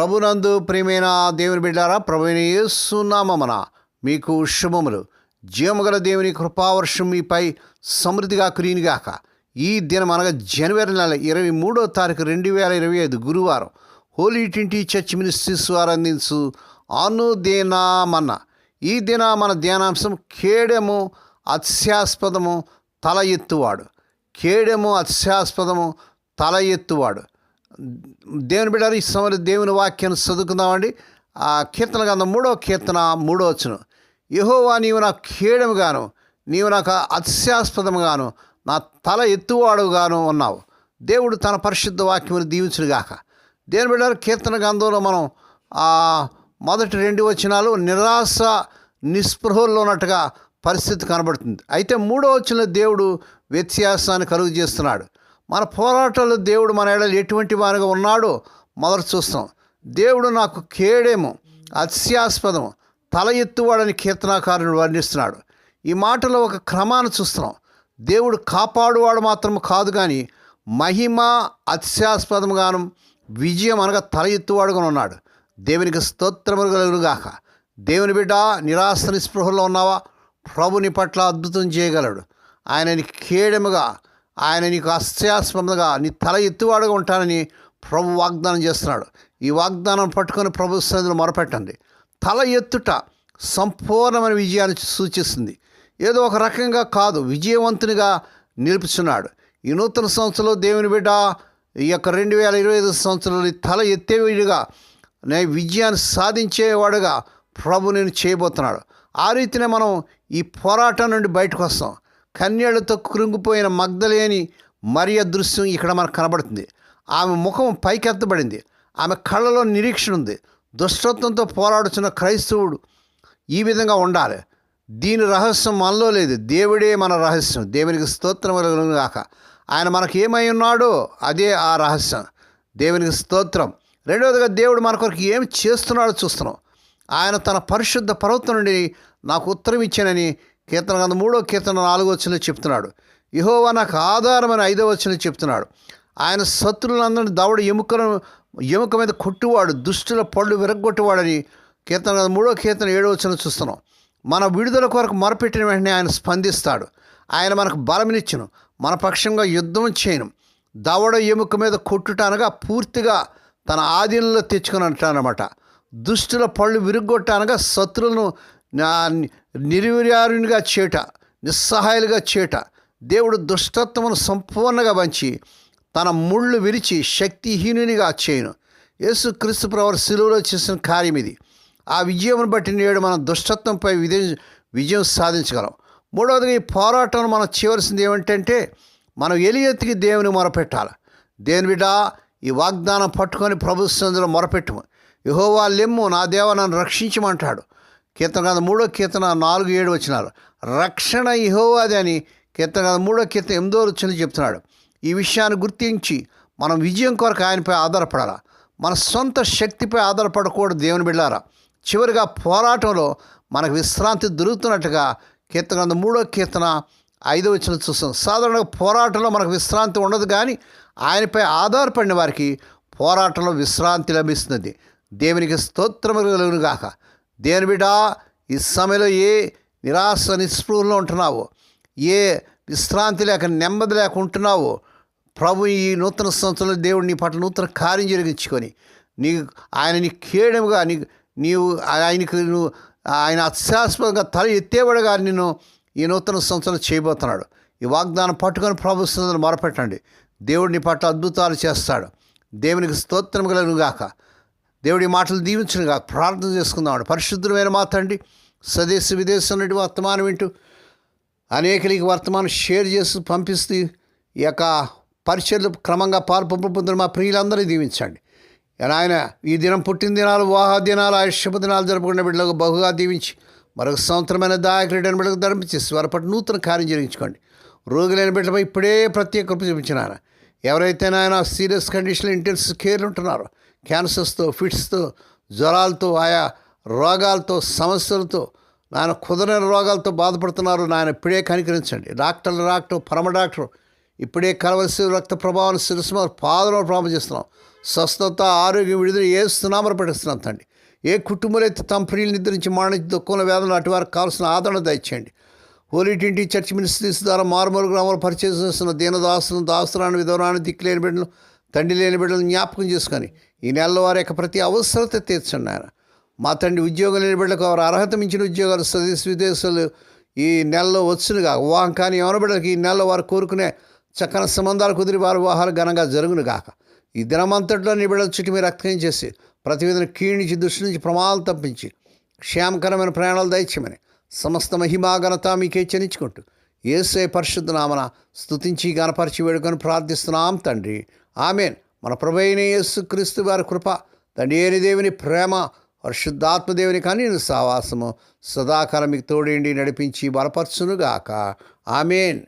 ప్రభునందు ప్రియమైన దేవుని బిడ్డారా ప్రభుని యేసునామమున మీకు శుభములు. జీవముగల దేవుని కృపావర్షం మీపై సమృద్ధిగా కురినిగాక ఈ దినం అనగా జనవరి నెల ఇరవై మూడో తారీఖు రెండు వేల ఇరవై ఐదు గురువారం హోలీ ట్వంటీ చర్చ్ మినిస్ట్రీస్ వారు అందించు అనుదేనామన్న. ఈ దిన మన ధ్యానాంశం కేడము అత్యాస్పదము తల ఎత్తువాడు. కేడము అత్యాస్పదము తల ఎత్తువాడు. దేవుని బిడ్డారు ఈ సమయం దేవుని వాక్యాన్ని చదువుకుందామండి. ఆ కీర్తన గ్రంథం మూడో కీర్తన మూడో వచ్చును యహోవా నీవు నా కీడముగాను నీవు నాకు అత్యాస్పదముగాను నా తల ఎత్తువాడుగాను ఉన్నావు. దేవుడు తన పరిశుద్ధ వాక్యమును దీవించుడుగాక దేవుని బిడ్డారు కీర్తన గంధంలో మనం ఆ మొదటి రెండు వచనాలు నిరాశ నిస్పృహల్లో ఉన్నట్టుగా పరిస్థితి కనబడుతుంది. అయితే మూడో వచ్చిన దేవుడు వ్యత్యాసాన్ని కలుగు చేస్తున్నాడు మన పోరాటాల్లో దేవుడు మన ఎడలు ఎటువంటి వారిగా ఉన్నాడో మొదట చూస్తాం. దేవుడు నాకు కేడేమో అత్యాస్పదము తల ఎత్తువాడని కీర్తనాకారుడు వర్ణిస్తున్నాడు. ఈ మాటలో ఒక క్రమాన్ని చూస్తున్నాం. దేవుడు కాపాడువాడు మాత్రం కాదు కానీ మహిమ అత్యాస్పదముగాను విజయం అనగా తల ఎత్తువాడుగా ఉన్నాడు. దేవునికి స్తోత్రములుగాక దేవుని బిడ్డ నిరాశ నిస్పృహలో ఉన్నావా? ప్రభుని పట్ల అద్భుతం చేయగలడు. ఆయనని కేడముగా ఆయన నీకు అస్యాస్పదంగా నీ తల ఎత్తువాడుగా ఉంటానని ప్రభు వాగ్దానం చేస్తున్నాడు. ఈ వాగ్దానం పట్టుకొని ప్రభు సన్నిధిలో మొరపెట్టండి. తల ఎత్తుట సంపూర్ణమైన విజయాన్ని సూచిస్తుంది. ఏదో ఒక రకంగా కాదు విజయవంతునిగా నిలుపుచున్నాడు. ఈ నూతన సంవత్సరంలో దేవుని బిడ్డ ఈ యొక్క రెండు వేల ఇరవై ఐదు సంవత్సరంలో తల ఎత్తేవిడిగా నే విజయాన్ని సాధించేవాడుగా ప్రభు నేను చేయబోతున్నాడు. ఆ రీతినే మనం ఈ పోరాటం నుండి బయటకు వస్తాం. కన్యలతో కృంగిపోయిన మగ్ధలేని మరియ దృశ్యం ఇక్కడ మనకు కనబడుతుంది. ఆమె ముఖం పైకెత్తబడింది. ఆమె కళ్ళలో నిరీక్షణ ఉంది. దుష్టత్వంతో పోరాడుతున్న క్రైస్తవుడు ఈ విధంగా ఉండాలి. దీని రహస్యం మనలో లేదు. దేవుడే మన రహస్యం. దేవునికి స్తోత్రం కాక ఆయన మనకు ఏమై ఉన్నాడో అదే ఆ రహస్యం. దేవునికి స్తోత్రం. రెండవదిగా దేవుడు మన కొరకు ఏం చేస్తున్నాడో చూస్తున్నాం. ఆయన తన పరిశుద్ధ పర్వతం నుండి నాకు ఉత్తరం ఇచ్చానని కీర్తన గ్రంథం మూడో కీర్తన నాలుగో వచ్చిన చెప్తున్నాడు. యహోవా నాకు ఆధారమని ఐదో వచ్చిన చెప్తున్నాడు. ఆయన శత్రులందరినీ దవడ ఎముకను ఎముక మీద కొట్టువాడు దుష్టుల పళ్ళు విరగొట్టువాడని కీర్తన గ్రంథం మూడో కీర్తన ఏడో వచ్చిన చూస్తున్నాం. మన విడుదల కొరకు మొరపెట్టిన వెంటనే ఆయన స్పందిస్తాడు. ఆయన మనకు బలమినిచ్చును. మన పక్షంగా యుద్ధం చేయను. దవడ ఎముక మీద కొట్టుటానగా పూర్తిగా తన ఆధీనంలో తెచ్చుకుని అంటానమాట దుష్టుల పళ్ళు విరుగ్గొట్టానగా శత్రులను నిర్వీర్యారునిగా చేట నిస్సహాయాలుగా చేట దేవుడు దుష్టత్వమును సంపూర్ణంగా పంచి తన ముళ్ళు విరిచి శక్తిహీనునిగా చేయను. యేసు క్రీస్తు ప్రవర్ శిలువలో చేసిన కార్యం ఇది. ఆ విజయం బట్టి నేడు మనం దుష్టత్వంపై విజయం విజయం సాధించగలం. మూడవదిగా ఈ పోరాటం మనం చేయవలసింది ఏమిటంటే మనం ఎలియత్తికి దేవుని మొరపెట్టాలి. దేని బిడ్డ ఈ వాగ్దానం పట్టుకొని ప్రభు సందులో మొరపెట్టము. యహోవా లెమ్ము నా దేవ నన్ను రక్షించమంటాడు. కీర్తన కాదు మూడో కీర్తన నాలుగు ఏడు వచ్చినారు. రక్షణ ఇహోవాది అని కీర్తన కాదు మూడో కీర్తన ఎనిమిదో వచ్చింది చెప్తున్నాడు. ఈ విషయాన్ని గుర్తించి మనం విజయం కొరకు ఆయనపై ఆధారపడాలా? మన సొంత శక్తిపై ఆధారపడకూడదు దేవుని బిళ్ళారా చివరిగా పోరాటంలో మనకు విశ్రాంతి దొరుకుతున్నట్టుగా కీర్తన గ్రంథం మూడో కీర్తన ఐదో వచ్చిన చూస్తాం. సాధారణంగా పోరాటంలో మనకు విశ్రాంతి ఉండదు కానీ ఆయనపై ఆధారపడిన వారికి పోరాటంలో విశ్రాంతి లభిస్తుంది దేవునికి స్తోత్రములు గాక దేని బిడ్డ? ఈ సమయంలో ఏ నిరాశ నిస్పృహలో ఉంటున్నావో? ఏ విశ్రాంతి లేక నెమ్మది లేక ఉంటున్నావో? ప్రభు ఈ నూతన సంవత్సరంలో దేవుడు నీ పట్ల నూతన కార్యం జరిగించుకొని నీ ఆయన నీ కేడముగా నీ నీవు ఆయనకు నువ్వు ఆయన అత్యాస్పదంగా తల ఎత్తేవాడుగా నిన్ను ఈ నూతన సంవత్సరం చేయబోతున్నాడు. ఈ వాగ్దానం పట్టుకొని ప్రభుత్వం మొరపెట్టండి. దేవుడిని పట్ల అద్భుతాలు చేస్తాడు. దేవునికి స్తోత్రం కలుగుగాక గాక దేవుడి మాటలు దీవించను గాక ప్రార్థన చేసుకుందామండి పరిశుద్ధమైన మాతండి స్వదేశ విదేశం నుండి వర్తమానం వింటూ అనేకలకి వర్తమానం షేర్ చేస్తూ పంపిస్తూ ఈ యొక్క పరిచయలు క్రమంగా పాల్పొందుతున్న మా ప్రియులందరినీ దీవించండి. ఆయన ఈ దినం పుట్టిన దినాలు వాహ దినాలు ఆయుష్యప దినాలు జరుపుకునే బిడ్డలకు బహుగా దీవించి మరొక సంవత్సరమైన దాయకుడైన బిడ్డకు ధర్మించి వారి నూతన కార్యం జరిగించుకోండి. రోగులైన బిడ్డపై ఇప్పుడే ప్రత్యేక కృప చూపించినారు ఎవరైతే నాయన సీరియస్ కండిషన్ ఇంటెన్సివ్ కేర్ ఉంటున్నారో క్యాన్సర్స్తో ఫిట్స్తో జ్వరాలతో ఆయా రోగాలతో సమస్యలతో నాయన కుదరని రోగాలతో బాధపడుతున్నారు నాయన ఇప్పుడే కనికరించండి. డాక్టర్లు డాక్టర్ పరమ డాక్టర్ ఇప్పుడే కలవలసి రక్త ప్రభావం శిరస్సు పాదలో ప్రారంభం చేస్తున్నాం స్వస్థత ఆరోగ్యం విడుదల ఏ సునామర పడిస్తున్నాం తండ్రి. ఏ కుటుంబాలు అయితే తమ ప్రియులు నిద్రించి మాణించి దుఃఖంలో వేదనలు అటువారికి కావాల్సిన ఆదరణ దయచేయండి. హోలీ చర్చ్ మినిస్ట్రీస్ ద్వారా మారుమూల గ్రామాలు పరిచయం చేస్తున్న దీనదాసులను దాసురాన్ని విధవరాన్ని దిక్కులేని బిడ్డలు తండ్రి లేని బిడ్డలను జ్ఞాపకం చేసుకొని ఈ నెలలో వారి యొక్క ప్రతి అవసరత తీర్చండి ఆయన. మా తండ్రి ఉద్యోగం లేని బిడ్డలకు వారు అర్హత మించిన ఉద్యోగాలు స్వదేశ విదేశాలు ఈ నెలలో వచ్చునుగా వివాహం కానీ ఎవరి బిడ్డలకు ఈ నెలలో వారు కోరుకునే చక్కని సంబంధాలు కుదిరి వారి వివాహాలు ఘనంగా జరుగును గాక. ఈ దినమంతట్లో నీ బిడ్డల చుట్టూ మీరు రక్తం చేసి ప్రతివేదన కీణించి దృష్టి నుంచి ప్రమాదాలు తప్పించి క్షేమకరమైన ప్రయాణాలు దయచేయమని సమస్త మహిమాఘనత మీకే చెల్లించుకుంటూ ఏసే పరిశుద్ధ నామన స్తుతించి వేడుకొని ప్రార్థిస్తున్నాం తండ్రి. ఆమెన్. మన ప్రభైన యేసు క్రీస్తు వారి కృప తండ్రి ఏని దేవుని ప్రేమ పరిశుద్ధాత్మదేవుని కానీ సావాసము సదాకాలం మీకు తోడేండి నడిపించి బలపరచునుగాక. ఆమెన్.